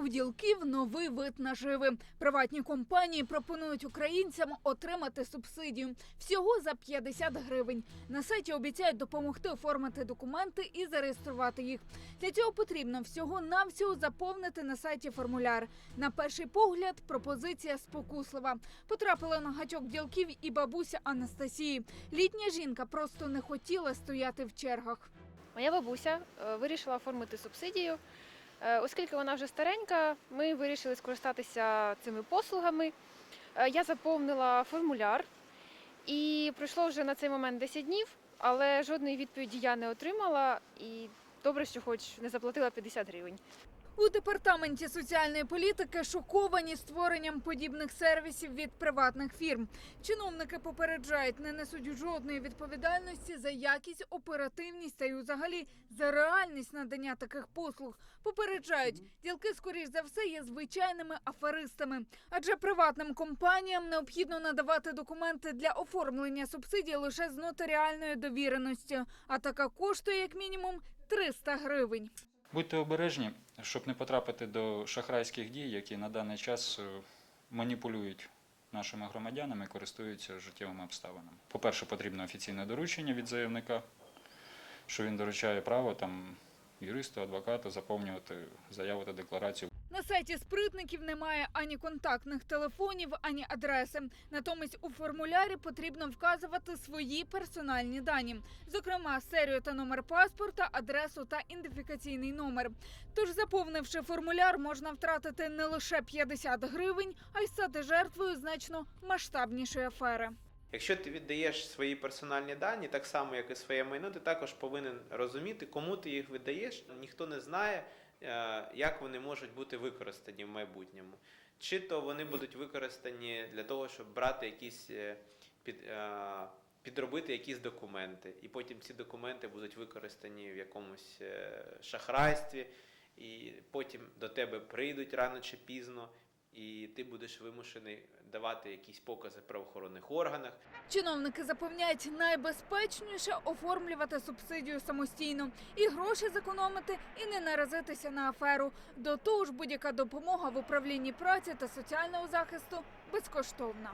у ділків новий вид наживи. Приватні компанії пропонують українцям отримати субсидію всього за 50 гривень. На сайті обіцяють допомогти оформити документи і зареєструвати їх. Для цього потрібно всього навсього заповнити на сайті формуляр. На перший погляд пропозиція спокуслива. Потрапила на гачок ділків і бабуся Анастасії. Літня жінка просто не хотіла стояти в чергах. Моя бабуся е, вирішила оформити субсидію. Е, Оскільки вона вже старенька, ми вирішили скористатися цими послугами. Е, Я заповнила формуляр і пройшло вже на цей момент 10 днів, але жодної відповіді я не отримала. І добре, що хоч не заплатила 50 гривень. У департаменті соціальної політики шоковані створенням подібних сервісів від приватних фірм. Чиновники попереджають, не несуть жодної відповідальності за якість, оперативність та й взагалі за реальність надання таких послуг. Попереджають, ділки, скоріш за все, є звичайними аферистами, адже приватним компаніям необхідно надавати документи для оформлення субсидій лише з нотаріальною довіреністю, а така коштує як мінімум 300 гривень. Будьте обережні, щоб не потрапити до шахрайських дій, які на даний час е, маніпулюють нашими громадянами, користуються життєвими обставинами. По-перше, потрібно офіційне доручення від заявника, що він доручає право там юристу, адвокату заповнювати заяву та декларацію. На сайті спритників немає ані контактних телефонів, ані адреси. Натомість у формулярі потрібно вказувати свої персональні дані, зокрема серію та номер паспорта, адресу та ідентифікаційний номер. Тож, заповнивши формуляр, можна втратити не лише 50 гривень, а й стати жертвою значно масштабнішої афери. Якщо ти віддаєш свої персональні дані, так само як і своє майно, ти також повинен розуміти, кому ти їх видаєш. Ніхто не знає, як вони можуть бути використані в майбутньому. Чи то вони будуть використані для того, щоб брати якісь е, під. е, Підробити якісь документи, і потім ці документи будуть використані в якомусь е, шахрайстві, і потім до тебе прийдуть рано чи пізно, і ти будеш вимушений давати якісь покази в правоохоронних органах. Чиновники запевняють, найбезпечніше оформлювати субсидію самостійно і гроші зекономити, і не наразитися на аферу. До того ж, будь-яка допомога в управлінні праці та соціального захисту безкоштовна.